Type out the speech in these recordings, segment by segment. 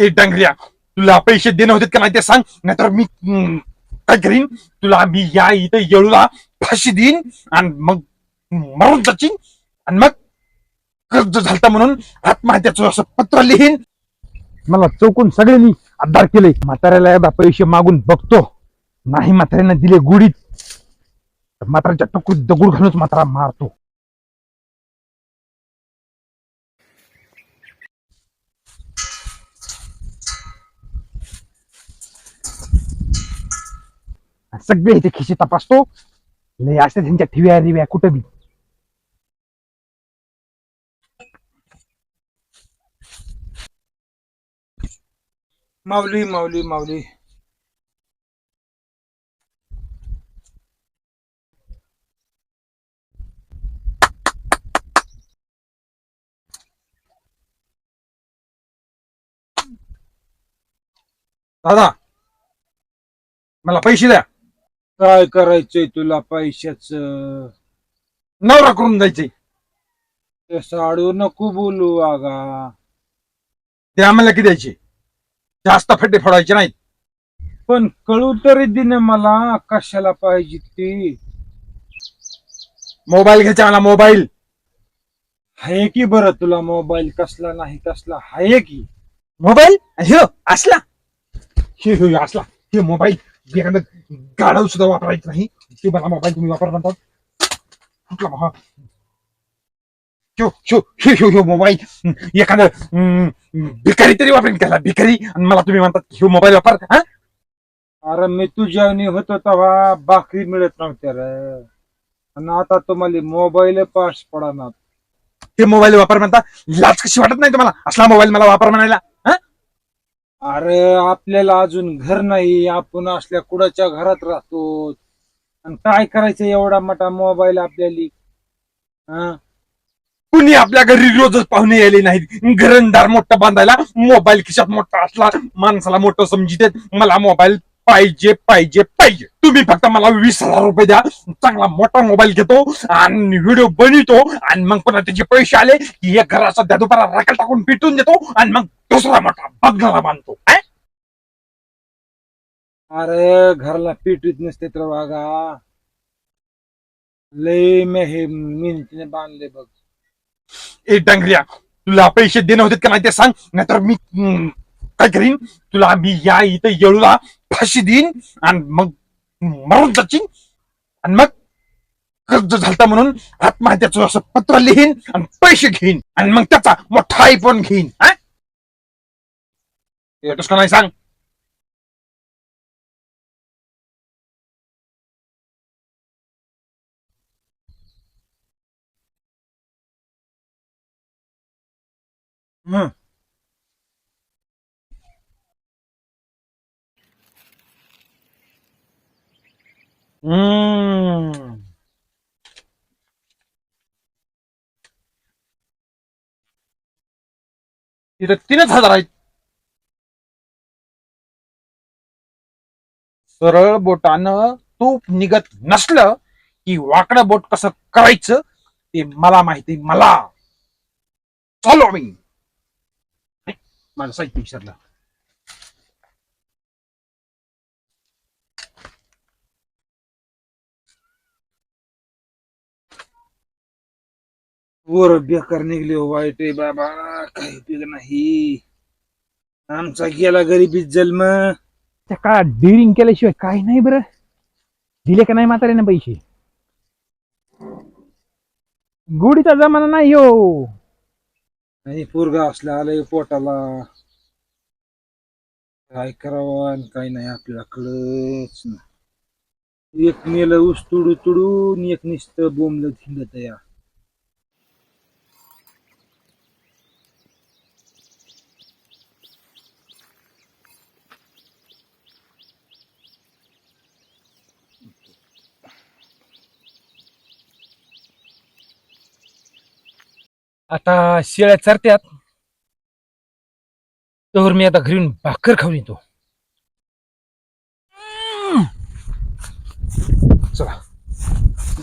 ए डंगऱ्या तुला पैसे देणं होते का नाही ते सांग. नाहीतर मी हम्म, काय करीन? तुला मी या इथं येळूला फाशी देईन आणि मग मरून जाचीन. आणि मग कर्ज झालता म्हणून आत्महत्याचं असं पत्र लिहीन. मला चौकून सगळ्यांनी आधार केले. म्हाताऱ्याला एकदा पैसे मागून बघतो. नाही म्हाताऱ्यानं दिले गुडीत तर म्हाताऱ्याच्या टोकरीत दगड घालूनच म्हातारा मारतो. सगळे इथे खिशे तपासतो. लय असते त्यांच्या ठिव्या रिव्या कुठं बी. माऊली माऊली माऊली. दादा मला पैसे द्या. काय करायचंय तुला पैशाच? नवरा करून जायचे ते साडू नको बोलू आगा. ते आम्हाला किती द्यायचे? जास्त फड्डे फोडायचे नाहीत. पण कळू तरी दिन मला कशाला पाहिजे ती? मोबाईल घ्यायचा मला मोबाईल. हाय की बरं तुला मोबाईल कसला नाही कसला हाय की? मोबाईल? ह्यो असला. हे ह्यो असला. हे मोबाईल. एखादं गाडव सुद्धा वापरायचं नाही. ते मला मोबाईल तुम्ही वापर म्हणतात कुठला महा? ह्यो ह्यो ह्यो ह्यो ह्यो मोबाईल. एखादं हम्म, भिकारी तरी वापरेन त्याला भिकारी. आणि मला तुम्ही म्हणतात ह्यो मोबाईल वापर. हा? अरे मी तुझ्या होतो तेव्हा भाकरी मिळत नव्हत्या रे. आणि आता तुम्हाला मोबाईल पास पडणार. हे मोबाईल वापर म्हणता लाच कशी वाटत नाही तुम्हाला? असला मोबाईल मला वापर म्हणायला. अरे आपल्याला अजून घर नाही. आपण असल्या कुडाच्या घरात राहतो. आणि काय करायचं एवढा मोठा मोबाईल आपल्याला? कुणी आपल्या घरी रोजच पाहुणे यायले नाहीत. घरंदार मोठं बांधायला मोबाईल खिशात मोठा असला माणसाला मोठं समजित मला मोबाईल पाहिजे पाहिजे पाहिजे. तुम्ही फक्त मला वीस हजार रुपये द्या. चांगला मोठा मोबाईल घेतो आणि व्हिडिओ बनवतो आणि मग पुन्हा त्याचे पैसे आले की एक घराचा द्या दुपारा राखल टाकून पिटून देतो आणि मग दुसरा मोठा बघणारा बांधतो? अरे घरला पिटवीत नसते तर वागा. लय मे हे मिनिटीने बांधले बघ. ए डांगऱ्या तुला पैसे देणे होते का नाही ते सांग. नाहीतर मी काय करीन? तुला मी या इथं येळूला फाशी देईन आणि मग मरून जाचीन. आणि मग कर्ज झालता म्हणून आत्महत्याचं असं पत्र लिहीन आणि पैसे घेईन. आणि मग त्याचा मोठा आयफोन घेईन. हा? येतोस का नाही सांग? हम्म हम्म. तिथं तीनच हजार आहेत. सरळ बोटानं तूप निघत नसलं की वाकडं बोट कसं करायचं ते मला माहिती मला. चालो मी माझं साहित्य विसरलं. वर बेकार निघले हो वाईट आहे बाबा काही उपयोग नाही. आमचा गेला गरिबीत जन्म. त्या काळात डिरिंग केल्याशिवाय काही नाही बरं? दिले का नाही म्हाताऱ्याने पैसे? गोडीचा जमाना नाही हो. आणि पोरगा असला आलंय पोटाला. काय करावं आणि काय नाही आपल्याला कळच नाही एक मेलं ऊस तुडू तुडून एक नुसतं बोंबलं थिंडत या आता शेळ्या चरत्यात. तर मी आता घरी येऊन भाकर खाऊन येतो. चला.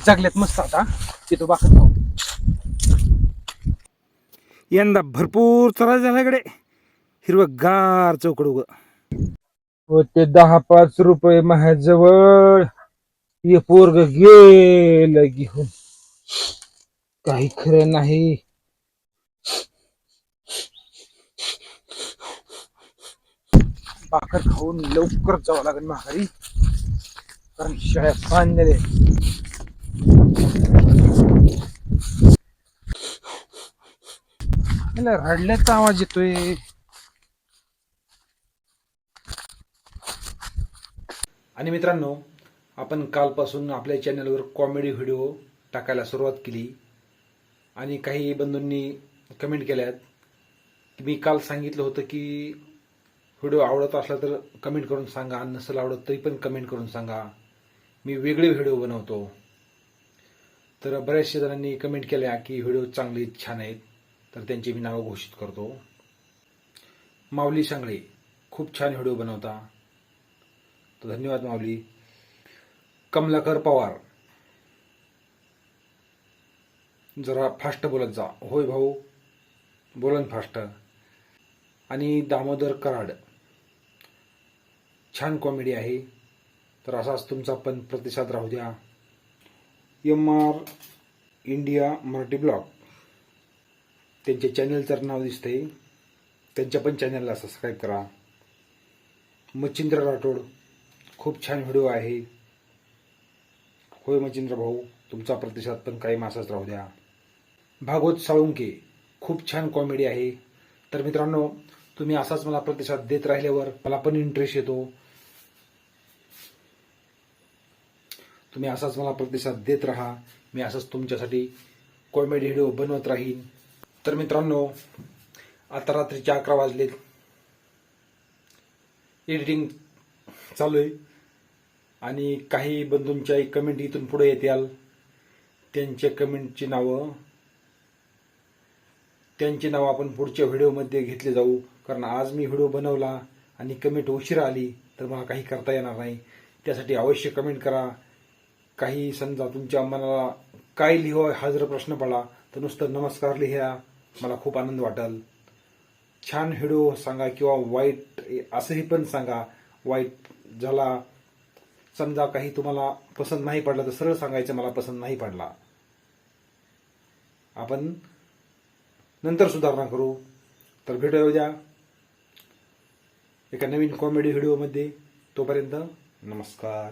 जगल्यात मस्त आता. येतो भाकर खाऊन. यंदा भरपूर त्रास झाला इकडे. हिरवगार चौकड उग. होते दहा पाच रुपये माझ्याजवळ. हे पोरग गेलं घेऊन. काही खरं नाही. भाकर खाऊन लवकर जावं लागेल माघारी. कारण शाळा बांधलेले रडल्याचा आवाज येतोय. आणि मित्रांनो आपण कालपासून आपल्या चॅनलवर कॉमेडी व्हिडिओ टाकायला सुरुवात केली. आणि काही बंधूंनी कमेंट केल्यात. की मी काल सांगितलं होतं की व्हिडिओ आवडत असला तर कमेंट करून सांगा आणि नसेल आवडत तरी पण कमेंट करून सांगा. मी वेगळे व्हिडिओ बनवतो. तर बऱ्याचशा जणांनी कमेंट केल्या की व्हिडिओ चांगले छान आहेत. तर त्यांची मी नावं घोषित करतो. माऊली सांगळे खूप छान व्हिडिओ बनवता. तर धन्यवाद माऊली. कमलाकर पवार. जरा फास्ट बोलत जा. होय भाऊ बोलन फास्ट. आणि दामोदर कराड. छान कॉमेडी आहे. तर असाच तुमचा पण प्रतिसाद राहू द्या. M R India Marathi blog त्यांच्या चॅनलचं नाव दिसतंय. त्यांच्या पण चॅनलला सबस्क्राईब करा. मच्छिंद्र राठोड खूप छान व्हिडिओ आहे. होय मचिंद्र भाऊ तुमचा प्रतिसाद पण काही मासाच राहू द्या. भागवत साळुंके खूप छान कॉमेडी आहे. तर मित्रांनो तुम्ही असाच मला प्रतिसाद देत राहिल्यावर मला पण इंटरेस्ट येतो. तुम्ही असाच मला प्रतिसाद देत राहा. मी असंच तुमच्यासाठी कॉमेडी व्हिडिओ बनवत राहीन. तर मित्रांनो आता रात्रीचे अकरा वाजलेत. एडिटिंग चालू आहे. आणि काही बंधूंच्या कमेंट इथून पुढे येत्याल. त्यांच्या कमेंटची नावं. त्यांची नावं आपण पुढच्या व्हिडिओमध्ये घेतले जाऊ. कारण आज मी व्हिडिओ बनवला आणि कमेंट उशिरा आली तर मला काही करता येणार नाही. त्यासाठी अवश्य कमेंट करा. काही समजा तुमच्या मनाला काय लिहावं हा जर प्रश्न पडला तर नुसतं नमस्कार लिहा. मला खूप आनंद वाटेल. छान व्हिडिओ सांगा किंवा वाईट असंही पण सांगा. वाईट झाला समजा काही तुम्हाला पसंत नाही पडला तर सरळ सांगायचं मला पसंत नाही पडला. आपण नंतर सुधारणा करू. तर भेटूया उद्या. एका नवीन कॉमेडी व्हिडिओमध्ये तोपर्यंत नमस्कार.